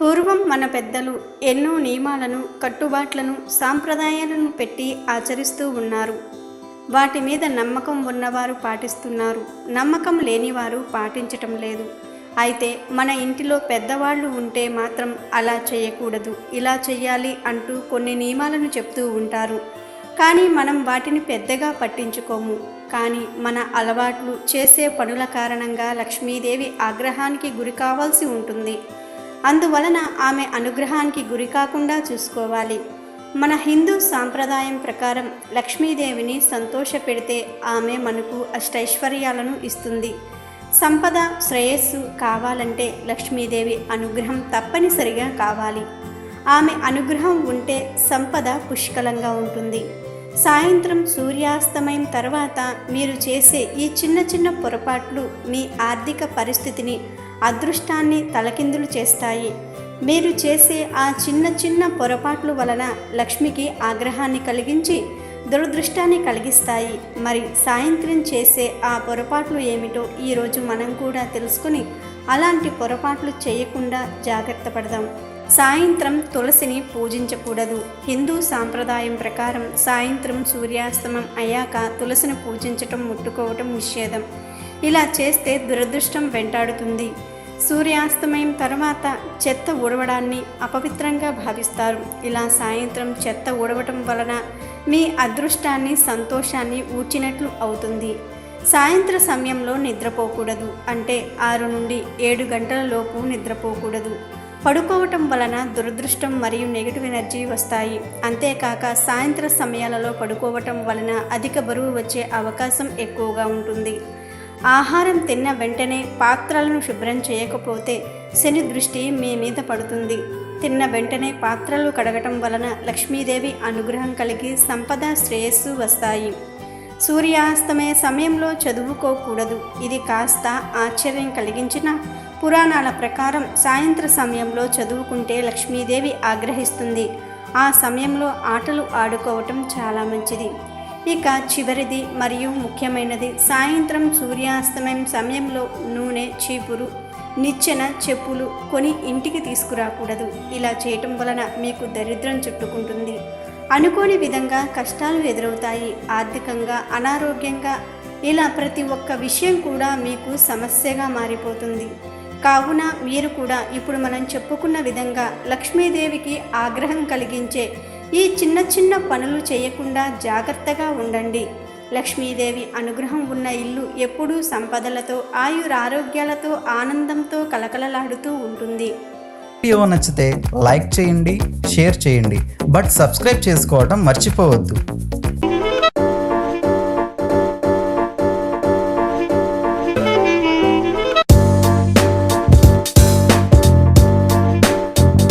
పూర్వం మన పెద్దలు ఎన్నో నియమాలను కట్టుబాట్లను సాంప్రదాయాలను పెట్టి ఆచరిస్తూ ఉన్నారు. వాటి మీద నమ్మకం ఉన్నవారు పాటిస్తున్నారు. నమ్మకం లేనివారు పాటించటం లేదు. అయితే మన ఇంటిలో పెద్దవాళ్ళు ఉంటే మాత్రం అలా చేయకూడదు ఇలా చేయాలి అంటూ కొన్ని నియమాలను చెప్తూ ఉంటారు. కానీ మనం వాటిని పెద్దగా పట్టించుకోము. కానీ మన అలవాట్లు చేసే పనుల కారణంగా లక్ష్మీదేవి ఆగ్రహానికి గురి కావాల్సి ఉంటుంది. అందువలన ఆమె అనుగ్రహానికి గురి కాకుండా చూసుకోవాలి. మన హిందూ సాంప్రదాయం ప్రకారం లక్ష్మీదేవిని సంతోషపెడితే ఆమె మనకు అష్టైశ్వర్యాలను ఇస్తుంది. సంపద శ్రేయస్సు కావాలంటే లక్ష్మీదేవి అనుగ్రహం తప్పనిసరిగా కావాలి. ఆమె అనుగ్రహం ఉంటే సంపద పుష్కలంగా ఉంటుంది. సాయంత్రం సూర్యాస్తమయం తర్వాత మీరు చేసే ఈ చిన్న చిన్న పొరపాట్లు మీ ఆర్థిక పరిస్థితిని అదృష్టాన్ని తలకిందులు చేస్తాయి. మీరు చేసే ఆ చిన్న చిన్న పొరపాట్లు వలన లక్ష్మికి ఆగ్రహాన్ని కలిగించి దురదృష్టాన్ని కలిగిస్తాయి. మరి సాయంత్రం చేసే ఆ పొరపాట్లు ఏమిటో ఈరోజు మనం కూడా తెలుసుకుని అలాంటి పొరపాట్లు చేయకుండా జాగ్రత్త పడదాం. సాయంత్రం తులసిని పూజించకూడదు. హిందూ సాంప్రదాయం ప్రకారం సాయంత్రం సూర్యాస్తమం అయ్యాక తులసిని పూజించటం ముట్టుకోవటం నిషేధం. ఇలా చేస్తే దురదృష్టం వెంటాడుతుంది. సూర్యాస్తమయం తర్వాత చెత్త ఊడవడాన్ని అపవిత్రంగా భావిస్తారు. ఇలా సాయంత్రం చెత్త ఊడవటం వలన మీ అదృష్టాన్ని సంతోషాన్ని ఊడ్చినట్లు అవుతుంది. సాయంత్ర సమయంలో నిద్రపోకూడదు. అంటే ఆరు నుండి ఏడు గంటల లోపు నిద్రపోకూడదు. పడుకోవటం వలన దురదృష్టం మరియు నెగిటివ్ ఎనర్జీ వస్తాయి. అంతేకాక సాయంత్ర సమయాలలో పడుకోవటం వలన అధిక బరువు వచ్చే అవకాశం ఎక్కువగా ఉంటుంది. ఆహారం తిన్న వెంటనే పాత్రలను శుభ్రం చేయకపోతే శని దృష్టి మీ మీద పడుతుంది. తిన్న వెంటనే పాత్రలు కడగటం వలన లక్ష్మీదేవి అనుగ్రహం కలిగి సంపద శ్రేయస్సు వస్తాయి. సూర్యాస్తమయ సమయంలో చదువుకోకూడదు. ఇది కాస్త ఆశ్చర్యం కలిగించిన పురాణాల ప్రకారం సాయంత్ర సమయంలో చదువుకుంటే లక్ష్మీదేవి ఆగ్రహిస్తుంది. ఆ సమయంలో ఆటలు ఆడుకోవటం చాలా మంచిది. ఇక చివరిది మరియు ముఖ్యమైనది సాయంత్రం సూర్యాస్తమయం సమయంలో నూనె చీపురు నిచ్చెన చెప్పులు కొని ఇంటికి తీసుకురాకూడదు. ఇలా చేయటం వలన మీకు దరిద్రం చుట్టుకుంటుంది. అనుకోని విధంగా కష్టాలు ఎదురవుతాయి. ఆర్థికంగా అనారోగ్యంగా ఇలా ప్రతి ఒక్క విషయం కూడా మీకు సమస్యగా మారిపోతుంది. కావున మీరు కూడా ఇప్పుడు మనం చెప్పుకున్న విధంగా లక్ష్మీదేవికి ఆగ్రహం కలిగించే ఈ చిన్న చిన్న పనులు చేయకుండా జాగ్రత్తగా ఉండండి. లక్ష్మీదేవి అనుగ్రహం ఉన్న ఇల్లు ఎప్పుడూ సంపదలతో ఆయురారోగ్యాలతో ఆనందంతో కలకలలాడుతూ ఉంటుంది. వీడియో నచ్చితే లైక్ చేయండి షేర్ చేయండి. బట్ సబ్స్క్రైబ్ చేసుకోవడం మర్చిపోవద్దు.